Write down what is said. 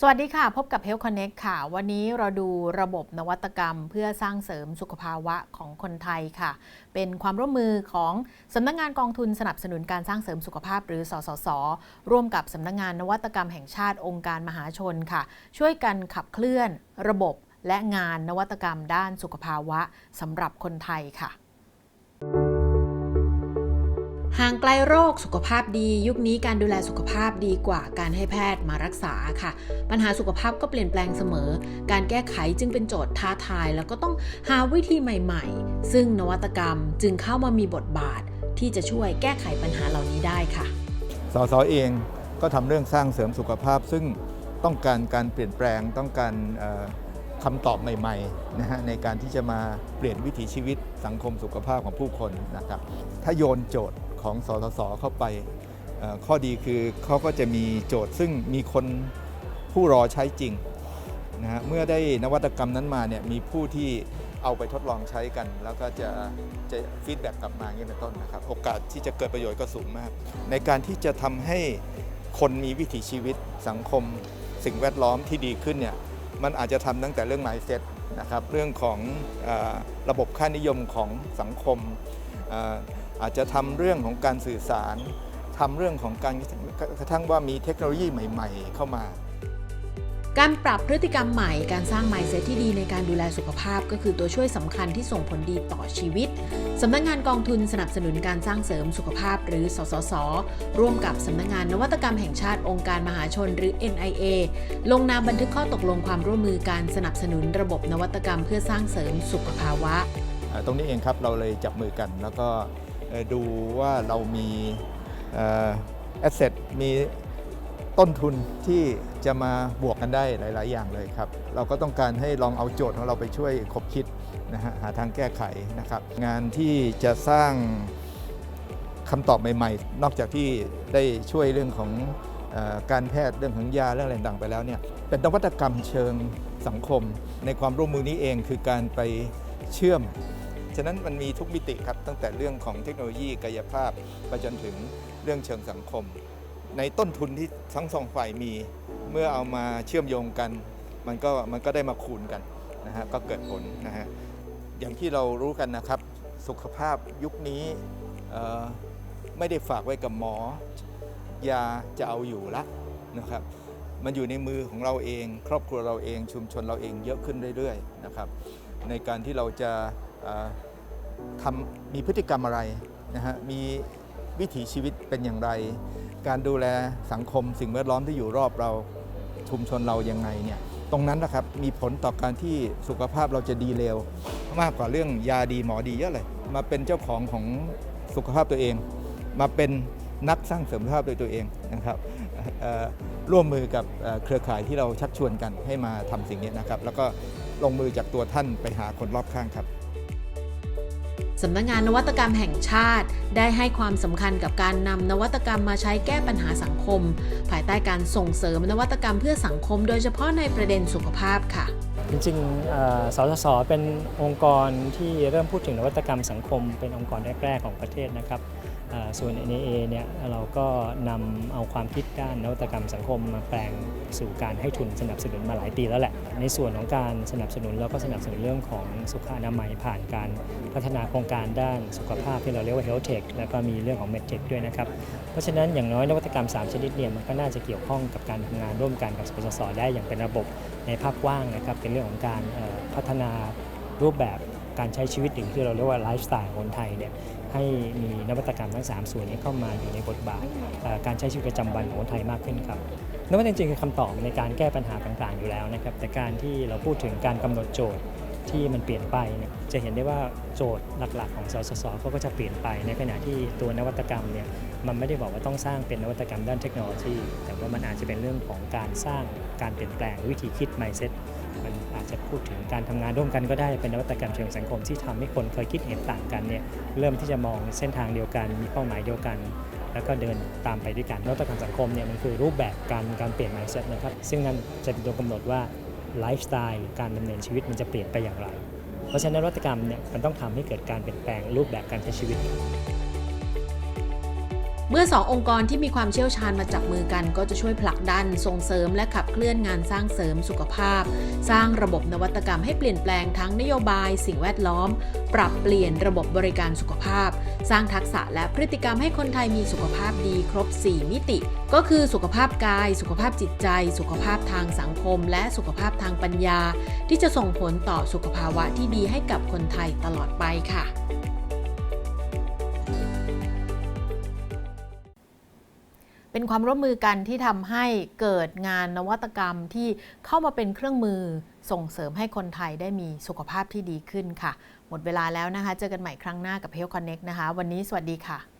สวัสดีค่ะ พบกับ Health Connect ค่ะ วันนี้เราดูระบบนวัตกรรม เพื่อสร้างเสริมสุขภาวะของคนไทยค่ะ เป็นความร่วมมือของสำนักงงานกองทุนสนับสนุนการสร้างเสริมสุขภาพ หรือสสส ร่วมกับสำนักงงานนวัตกรรมแห่งชาติองค์การมหาชนค่ะ ช่วยกันขับเคลื่อนระบบและงานนวัตกรรมด้านสุขภาวะสำหรับคนไทยค่ะ ห่างไกลโรคสุขภาพดี ยุคนี้การดูแลสุขภาพดีกว่าการให้แพทย์มารักษาค่ะ ปัญหาสุขภาพก็เปลี่ยนแปลงเสมอ การแก้ไขจึงเป็นโจทย์ท้าทาย แล้วก็ต้องหาวิธีใหม่ๆ ซึ่งนวัตกรรมจึงเข้ามามีบทบาท ที่จะช่วยแก้ไขปัญหาเหล่านี้ได้ค่ะสสเองก็ทำเรื่องสร้างเสริมสุขภาพ ซึ่งต้องการการเปลี่ยนแปลงต้องการคำตอบใหม่ๆนะฮะในการที่จะมาเปลี่ยนวิถีชีวิตสังคมสุขภาพของผู้คนนะครับถ้าโยนโจทย์ ของสสสเข้าไป ข้อดีคือเขาก็จะมีโจทย์ซึ่งมีคนผู้รอใช้จริงนะฮะเมื่อได้นวัตกรรมนั้นมาเนี่ยมีผู้ที่เอาไปทดลองใช้กัน แล้วก็จะจะฟีดแบ็กกลับมาอย่างนี้เป็นต้นนะครับ โอกาสที่จะเกิดประโยชน์ก็สูงมาก ในการที่จะทำให้คนมีวิถีชีวิตสังคม สิ่งแวดล้อมที่ดีขึ้นเนี่ยมันอาจจะทำตั้งแต่เรื่อง mindset นะครับเรื่องของอระบบค่านิยมของสังคม อ่ออาจจะทำเรื่องของการสื่อสารทำเรื่องของการกระทั่งว่ามีเทคโนโลยีใหม่ ๆ เข้ามา การปรับพฤติกรรมใหม่การสร้าง mindset ที่ดีในการดูแลสุขภาพ ก็คือตัวช่วยสำคัญที่ส่งผลดีต่อชีวิตสำนักงงานกองทุนสนับสนุนการสร้างเสริมสุขภาพหรือ สสส ร่วมกับสำนักงงานนวัตกรรมแห่งชาติองค์การมหาชนหรือ NIA ลงนามบันทึกข้อตกลงความร่วมมือการสนับสนุนระบบนวัตกรรมเพื่อสร้างเสริมสุขภาวะเอ่อตรงนี้เองครับเราเลยจับมือกันแล้วก็เอ่อ ดูว่าเรามีแอสเซทมีต้นทุนที่จะมาบวกกันได้หลาย ๆ อย่างเลยครับ เราก็ต้องการให้ลองเอาโจทย์ของเราไปช่วยคบคิดนะฮะหาทางแก้ไขนะครับ งานที่จะสร้างคำตอบใหม่ ๆ นอกจากที่ได้ช่วยเรื่องของอการแพทย์เรื่องของยาเรื่องอะไรต่างๆไปแล้วเนี่ยเป็นนวัตกรรมเชิงสังคม ในความร่วมมือนี้เองคือการไปเชื่อม ฉะนั้นมันมีทุกมิติครับตั้งแต่เรื่องของเทคโนโลยีกายภาพไปจนถึงเรื่องเชิงสังคม ในต้นทุนที่ทั้งสองฝ่ายมีเมื่อเอามาเชื่อมโยงกัน มันก็มันก็ได้มาคูณกันนะฮะก็เกิดผลนะฮะอย่างที่เรารู้กันนะครับสุขภาพยุคนี้ไม่ได้ฝากไว้กับหมอ ยาจะเอาอยู่ละนะครับมันอยู่ในมือของเราเอง ครอบครัวเราเองชุมชนเราเองเยอะขึ้นเรื่อยๆนะครับในการที่เราจะ ทำมีพฤติกรรมอะไรนะฮะมีวิถีชีวิตเป็นอย่างไร การดูแลสังคมสิ่งแวดล้อมที่อยู่รอบเราชุมชนเรายังไงเนี่ยตรงนั้นนะครับมีผลต่อการที่สุขภาพเราจะดีเร็ว มากกว่าเรื่องยาดีหมอดีเยอะเลย มาเป็นเจ้าของของสุขภาพตัวเอง มาเป็นนักสร้างเสริมสุขภาพโดยตัวเองนะครับร่วมมือกับเอ่อเครือข่ายที่เราชักชวนกันให้มาทำสิ่งนี้นะครับ แล้วก็ลงมือจากตัวท่านไปหาคนรอบข้างครับ สำนักงานนวัตกรรมแห่งชาติ ได้ให้ความสำคัญกับการนำนวัตกรรมมาใช้แก้ปัญหาสังคม ภายใต้การส่งเสริมนวัตกรรมเพื่อสังคม โดยเฉพาะในประเด็นสุขภาพค่ะ จริงๆสสสเป็นองค์กรที่เริ่มพูดถึงนวัตกรรมสังคม เป็นองค์กรแรกๆของประเทศนะครับ ส่วน NAA เนี่ยเราก็นำเอาความคิดด้านนวัตกรรมสังคมมาแปลงสู่การให้ทุนสนับสนุนมาหลายปีแล้วแหละ ในส่วนของการสนับสนุนเราก็สนับสนุนเรื่องของสุขอนามัยผ่านการพัฒนาโครงการด้านสุขภาพที่เราเรียกว่า Health Tech แล้วก็มีเรื่องของ MedTech ด้วยนะครับ เพราะฉะนั้นอย่างน้อยนวัตกรรม 3 ชนิดเนี่ยมันก็น่าจะเกี่ยวข้องกับการทำงานร่วมกันกับสปสสได้อย่างเป็นระบบในภาพกว้างนะครับเป็นเรื่องของการพัฒนารูปแบบการใช้ชีวิตหรือที่เราเรียกว่าไลฟ์สไตล์คนไทยเนี่ย ให้มีนวัตกรรมทั้ง 3 ส่วนนี้เข้ามาอยู่ในบทบาทการใช้ชีวิตประจำวันของคนไทยมากขึ้นครับนวัตกรรมจริงๆคือคำตอบในการแก้ปัญหาต่างๆ อยู่แล้วนะครับแต่การที่เราพูดถึงการกำหนดโจทย์ที่มันเปลี่ยนไปเนี่ยจะเห็นได้ว่าโจทย์หลักๆ ของสสสเขาก็จะเปลี่ยนไปในขณะที่ตัวนวัตกรรมเนี่ยมันไม่ได้บอกว่าต้องสร้างเป็นนวัตกรรมด้านเทคโนโลยี แต่ว่ามันอาจจะเป็นเรื่องของการสร้างการเปลี่ยนแปลงวิธีคิด mindset จะพูดถึงการทำงานร่วมกันก็ได้เป็นนวัตกรรมเชิงสังคมที่ทำให้คนเคยคิดเห็นต่างกันเนี่ยเริ่มที่จะมองเส้นทางเดียวกัน มีเป้าหมายเดียวกัน แล้วก็เดินตามไปด้วยกันนวัตกรรมสังคมเนี่ยมันคือรูปแบบการการเปลี่ยน mindset นะครับซึ่งนั่นจะเป็นตัวกำหนดว่าไลฟ์สไตล์การดำเนินชีวิตมันจะเปลี่ยนไปอย่างไร เพราะฉะนั้นนวัตกรรมเนี่ยมันต้องทำให้เกิดการเปลี่ยนแปลงรูปแบบการใช้ชีวิต เมื่อสององค์กรที่มีความเชี่ยวชาญมาจับมือกัน ก็จะช่วยผลักดันส่งเสริมและขับเคลื่อนงานสร้างเสริมสุขภาพ สร้างระบบนวัตกรรมให้เปลี่ยนแปลงทั้งนโยบาย สิ่งแวดล้อม ปรับเปลี่ยนระบบบริการสุขภาพ สร้างทักษะและพฤติกรรมให้คนไทยมีสุขภาพดีครบ 4 มิติ ก็คือสุขภาพกาย สุขภาพจิตใจ สุขภาพทางสังคม และสุขภาพทางปัญญา ที่จะส่งผลต่อสุขภาวะที่ดีให้กับคนไทยตลอดไปค่ะ เป็นความร่วมมือกันที่ทำให้เกิดงานนวัตกรรมที่เข้ามาเป็นเครื่องมือส่งเสริมให้คนไทยได้มีสุขภาพที่ดีขึ้นค่ะ หมดเวลาแล้วนะคะ เจอกันใหม่ครั้งหน้ากับ Health Connect นะคะ วันนี้สวัสดีค่ะ